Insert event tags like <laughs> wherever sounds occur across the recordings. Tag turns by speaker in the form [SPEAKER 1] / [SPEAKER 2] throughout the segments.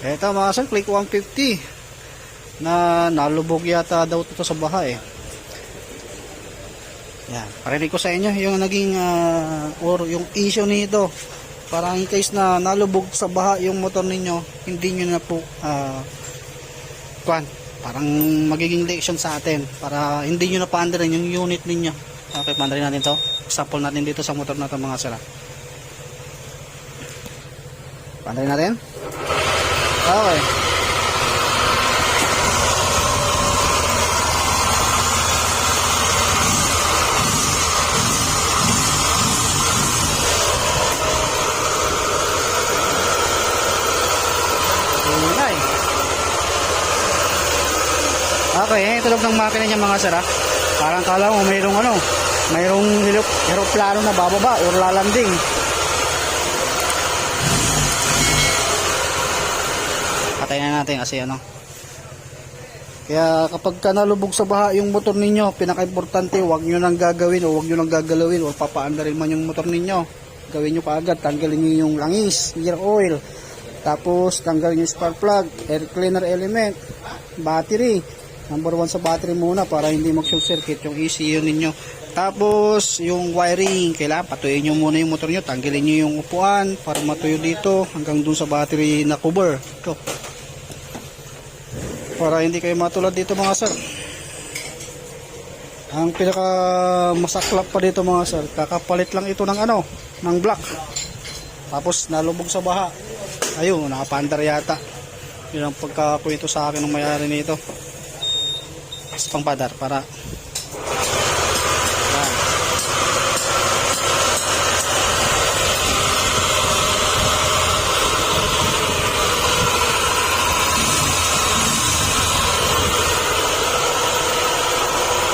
[SPEAKER 1] Eto mga sir, click 150 na nalubog yata daw ito sa baha eh. Yan, parinig ko sa inyo yung naging ah, or yung issue nito. Para in case na nalubog sa baha yung motor ninyo, hindi nyo na po ah, kwan, parang magiging leksyon sa atin para hindi nyo na paandarin yung unit ninyo. Okay, paandarin natin to. Example natin dito sa motor na to mga sir. ah. Paandarin natin. Okay. Ingay. Okay, eh, tulog ng makina niya mga sara. Parang kala mo mayroong ano, mayroong aeroplano na bababa or lalanding. Patayin na natin kasi ano. Kaya kapag ka nalubog sa baha yung motor ninyo, pinaka-importante, huwag nyo nang gagawin o huwag nyo nang gagalawin o papaandarin man yung motor ninyo. Gawin nyo kaagad, tanggalin nyo yung langis, gear oil, tapos tanggalin yung spark plug, air cleaner element, battery. Number one sa battery muna para hindi mag-short circuit yung ECU ninyo. Tapos yung wiring, kailangan patuyin nyo muna yung motor nyo, tanggalin nyo yung upuan para matuyo dito hanggang dun sa battery na cover. Ito. Para hindi kayo matulad dito mga sir. Ang pinaka masaklap pa dito mga sir, kakapalit lang ito ng ano, ng block. Tapos nalubog sa baha. Ayun, nakapandar yata. Yun ang pagkakwento sa akin ng mayari nito. Sa pangpadar para Yan.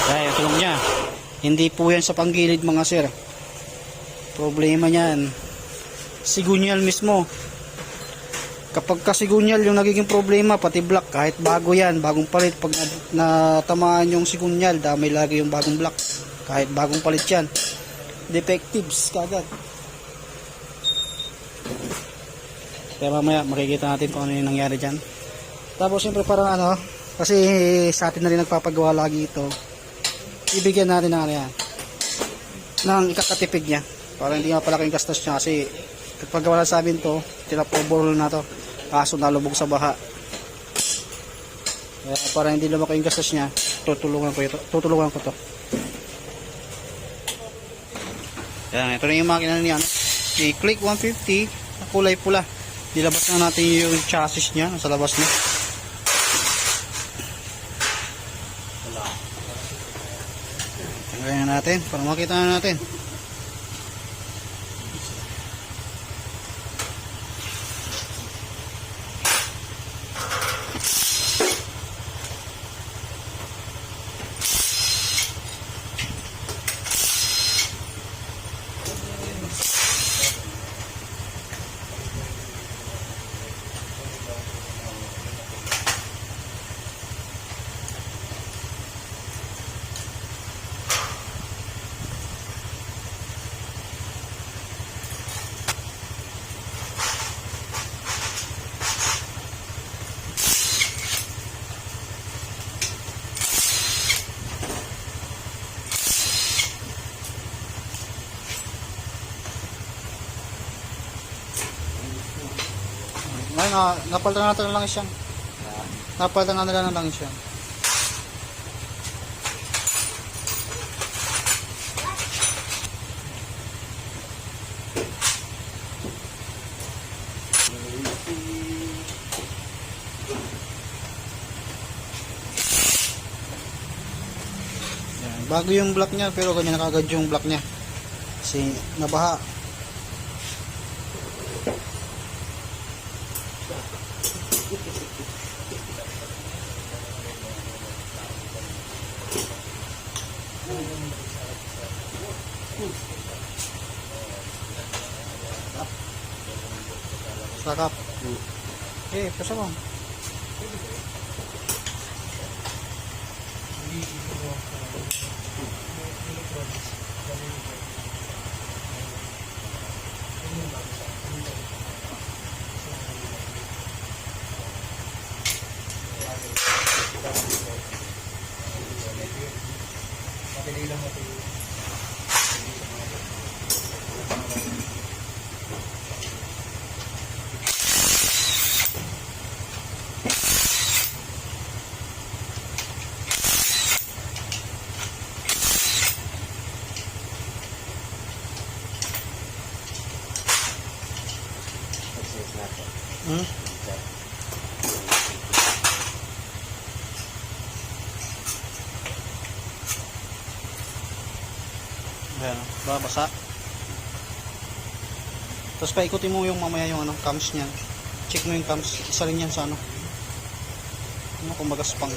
[SPEAKER 1] Yan, yung tulong niya. Hindi po yan sa panggilid mga sir. Problema niyan. Sigunyal mismo. Kapag kasigunyal yung nagiging problema, pati block, kahit bago yan, bagong palit, pag na- natamaan yung sigunyal, damay lagi yung bagong block. Kahit bagong palit yan. Defectives kagad. Kaya mamaya makikita natin kung ano yung nangyari dyan. Tapos siyempre parang ano, kasi sa atin na rin nagpapagawa lagi ito, ibigyan natin ng ano yan, ng ikakatipid niya. Para hindi nga palaking gastos niya kasi pagpagawa sa amin to, tinapoborol na to. Kaso nalubog sa baha. Kaya para hindi lumaki yung gastos niya, tutulungan ko ito. Tutulungan ko to. Yan, ito na yung makina niya. I-click 150 na kulay pula. Nilabas na natin yung chassis niya sa labas niya. Tanggalin na natin para makita na natin. Ngayon, na, napalitan na natin ng langis yan. Napalitan na nila ng langis yan. Yan, Bago yung block niya pero ganyan na kagad yung block niya. Kasi nabaha. siya ma'am. Madali lang matuloy. Hmm? Ayan, ba, basa. Tapos paikutin mo yung mamaya yung ano, cams niyan. Check mo yung cams. Isa rin yan sa ano. Ano kumbaga spang.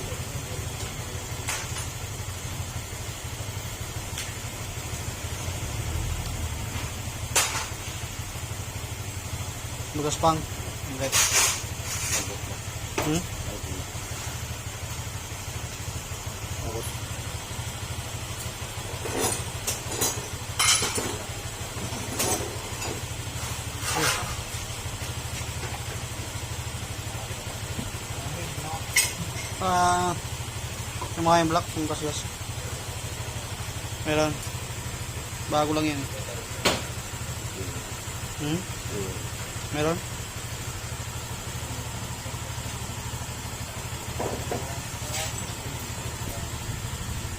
[SPEAKER 1] Kumbaga spang. Okay. Hmm? Ah, yung mga yung black, yung kasgas. Meron. Bago lang yan. Hmm? Meron?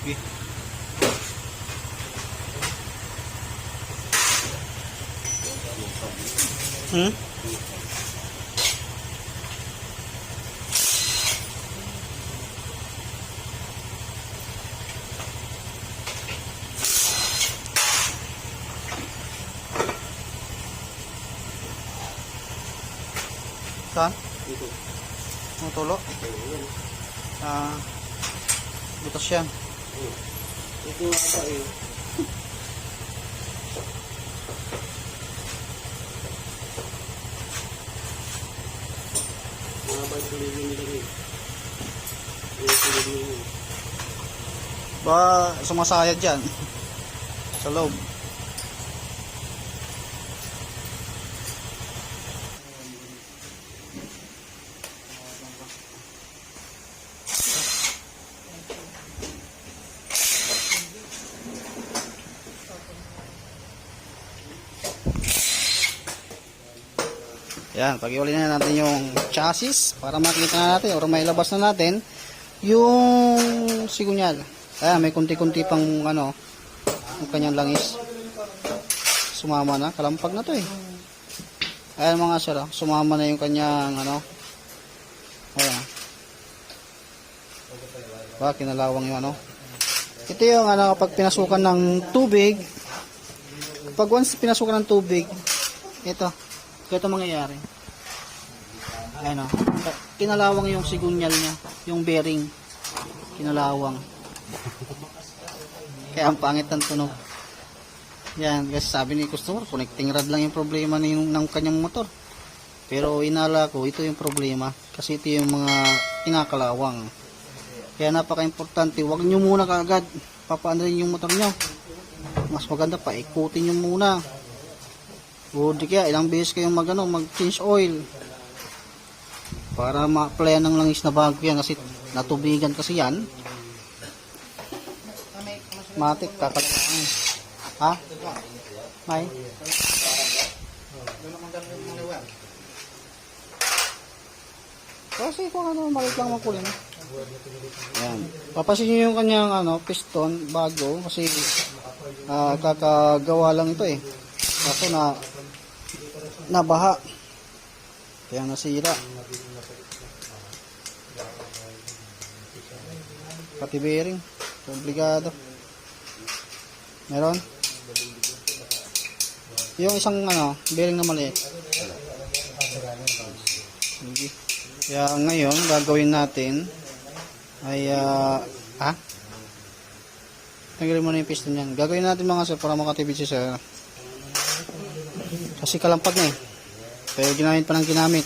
[SPEAKER 1] Okay. Hmm? Saan?
[SPEAKER 2] Dito.
[SPEAKER 1] Ang tulo? Ah, butas yan.
[SPEAKER 2] Ito ata eh. Nila eh.
[SPEAKER 1] Ba, sumasayad dyan. <laughs> Sa loob. Yan, pag-iuli na natin yung chassis para makita na natin or may labas na natin yung sigunyal. Ayan, may kunti-kunti pang ano, yung kanyang langis. Sumama na, kalampag na to eh. Ayan mga sir, ah, sumama na yung kanyang ano. Ayan. Ba, kinalawang yung ano. Ito yung ano, kapag pinasukan ng tubig, pag once pinasukan ng tubig, ito, ito mangyayari. Ayan o. Kinalawang yung sigunyal niya. Yung bearing. Kinalawang. Kaya ang pangit ng tunog. Yan. Kasi sabi ni customer, connecting rod lang yung problema ng, ng kanyang motor. Pero inala ko, ito yung problema. Kasi ito yung mga kinakalawang. Kaya napaka-importante, huwag nyo muna kaagad papaandarin yung motor nyo. Mas maganda pa, ikutin nyo muna. O di kaya ilang beses kayong mag, ano, mag change oil. Para ma-applyan ng langis na bago yan kasi natubigan kasi yan. Matik kakalawang ha? may? kasi kung ano malit lang makulin yan papasin yung kanyang ano, piston bago kasi ah, kakagawa lang ito eh. Kaso na nabaha kaya nasira. Pati bearing komplikado. Meron? Yung isang ano bearing na maliit. Sige. Kaya ngayon gagawin natin ay ah ha tanggalin mo na yung piston yan gagawin natin mga sir para makatipid siya sa kasi kalampag na eh. Kaya ginamit pa ng ginamit.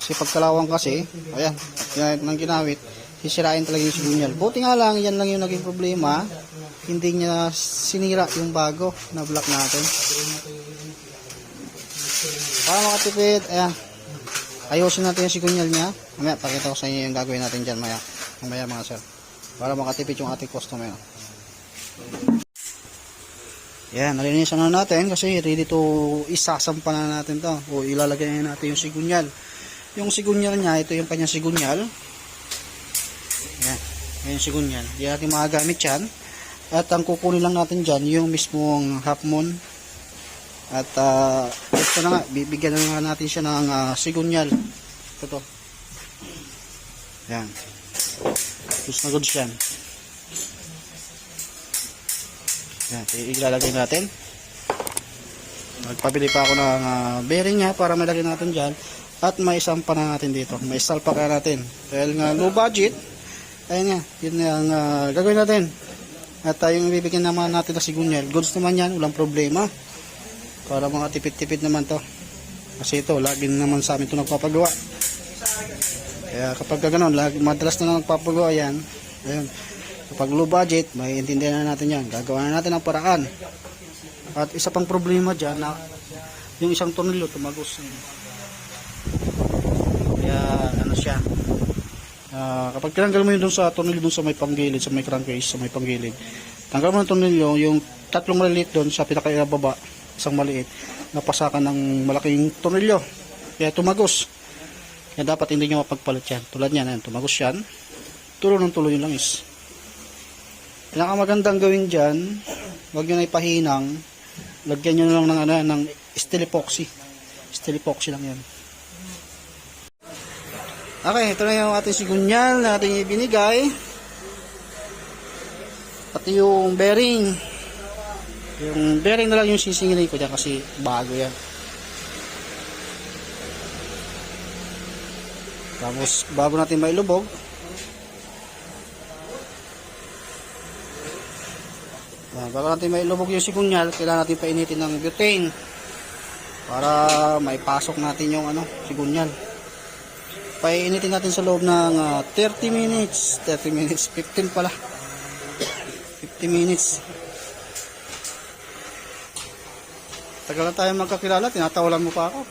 [SPEAKER 1] Kasi pagkalawang kasi ayan ginamit ng ginamit sisirain talaga yung sigunyal buti nga lang yan lang yung naging problema. Hindi niya sinira yung bago na block natin. Para makatipid ayan. Ayusin natin yung sigunyal niya. Mamaya pakita ko sa inyo yung gagawin natin dyan maya mamaya mga sir. Para makatipid yung ating customer yan, nalinisan na natin kasi ready to isasampa na natin to o ilalagay na natin yung sigunyal yung sigunyal niya, ito yung kanyang sigunyal yan, yan yung sigunyal di natin magagamit yan at ang kukunin lang natin dyan yung mismong half moon At ah, ito na nga, bibigyan na natin siya ng uh, sigunyal. Ito to. Yan. Goods na goods yan. Yan, ilalagay natin. Nagpabili pa ako ng ah, bearing niya para malagay natin dyan. At may isampa na natin dito. May salpa kaya natin. Dahil nga low budget, ayun nga, yun ang ah, gagawin natin. At uh, yung ibibigyan naman natin na sigunyal, goods naman yan, walang problema. Para mga tipid-tipid naman to. Kasi ito, lagi naman sa amin ito nagpapagawa. Kaya kapag gano'n, madalas na nagpapagawa yan. Ayun. Kapag low budget, may intindihan na natin yan. Gagawa na natin ang paraan. At isa pang problema dyan na yung isang tornilyo tumagos. Kaya ano siya. Ah, kapag tinanggal mo yun dun sa tornilyo dun sa may panggilid, sa may crankcase, sa may panggilid. Tanggal mo ng tornilyo, yung tatlong maliliit dun sa pinakaibaba, isang maliit, napasakan ng malaking tornilyo. Kaya tumagos. Kaya dapat hindi nyo mapagpalit yan. Tulad yan, ayan, tumagos yan. Tulo ng tulo yung langis. Pinakamagandang gawin dyan, huwag nyo na ipahinang, lagyan nyo lang ng, ano, ng steel epoxy. Steel epoxy lang yan. Okay, ito na yung ating sigunyal na ating ibinigay. Pati yung bearing. Yung bearing na lang yung sisingilin ko dyan kasi bago yan. Tapos bago natin mailubog, bago natin mailubog yung sigunyal, kailangan natin painitin ng butane para maipasok natin yung ano, sigunyal. Painitin natin sa loob ng ah, 30 minutes, 30 minutes, 15 pala. 50 minutes. Tagal na tayo magkakilala, tinatawalan mo pa ako.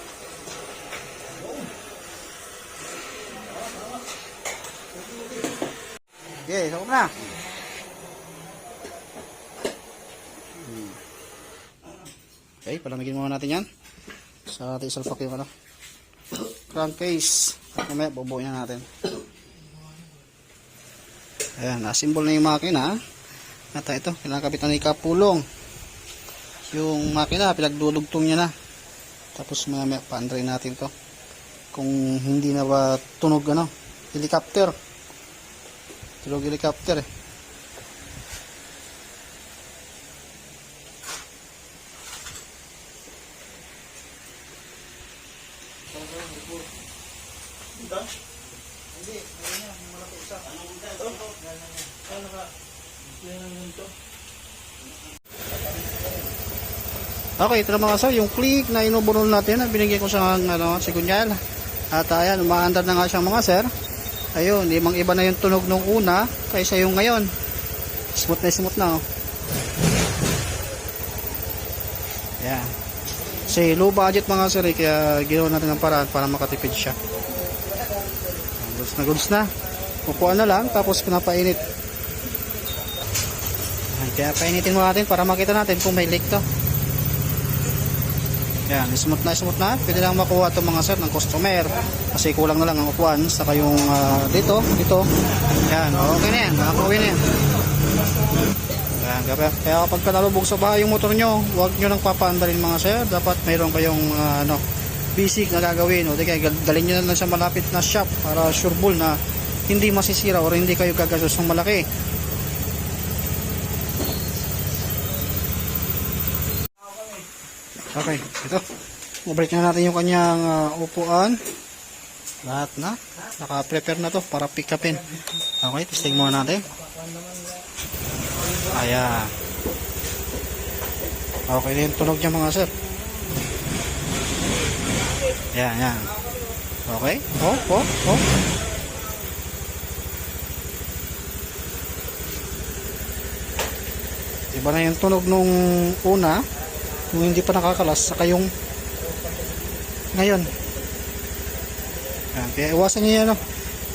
[SPEAKER 1] Okay, sakop na. Okay, palamigin muna natin yan. Sa ating salpak yung ano. Crankcase. Mamaya bubuin na natin. Ayan, nasimbol na yung makina. At ito, kinakabit na ni Kapulong. Yung makina, pinagdudugtong niya na. Tapos mamaya paandray natin to. Kung hindi na ba tunog ano, helicopter. Tunog helicopter eh. Okay, ito mga sir, yung click na inubunol natin, na binigyan ko sa ano, sigunyal. At ayan, umaandar na nga siya mga sir. Ayun, limang iba na yung tunog nung una kaysa yung ngayon. Smooth na smooth na oh. Ayan. Kasi low budget mga sir, eh, kaya ginawa natin ng paraan para makatipid siya. Goods na goods na. Kukuha na lang, tapos pinapainit. Ayan, kaya painitin mo natin para makita natin kung may leak to. Yan, smooth na smooth na. Pwede lang makuha itong mga sir ng customer. Kasi kulang na lang ang upuan. Saka yung ah, dito, dito. Yan, okay na yan. Nakakuwi na yan. Yan, kaya, kaya kapag nalubog sa bahay yung motor nyo, huwag nyo nang papaandalin mga sir. Dapat mayroon kayong ah, ano, basic na gagawin. O di kaya dalhin nyo na lang sa malapit na shop para sure bull na hindi masisira or hindi kayo gagastos ng malaki. Okay, ito. Mabalik na natin yung kanyang ah, upuan. Lahat na. Naka-prepare na to para pick upin. Okay, testing muna natin. Ayan. Okay na yung tunog niya mga sir. Ayan, ayan. Okay. Oh, oh, oh. Iba na yung tunog nung una yung hindi pa nakakalas saka yung ngayon. Ayan, kaya iwasan niyo yan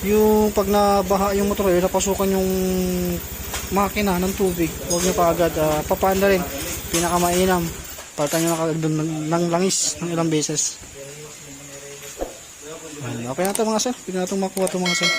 [SPEAKER 1] yung pag nabaha yung motor yun napasukan yung makina ng tubig. Huwag niyo pa agad uh, papanda rin. Pinakamainam. Palitan nyo na kagad ng, ng langis ng ilang beses. Okay na ito mga sir. Pwede na itong makuha ito mga sir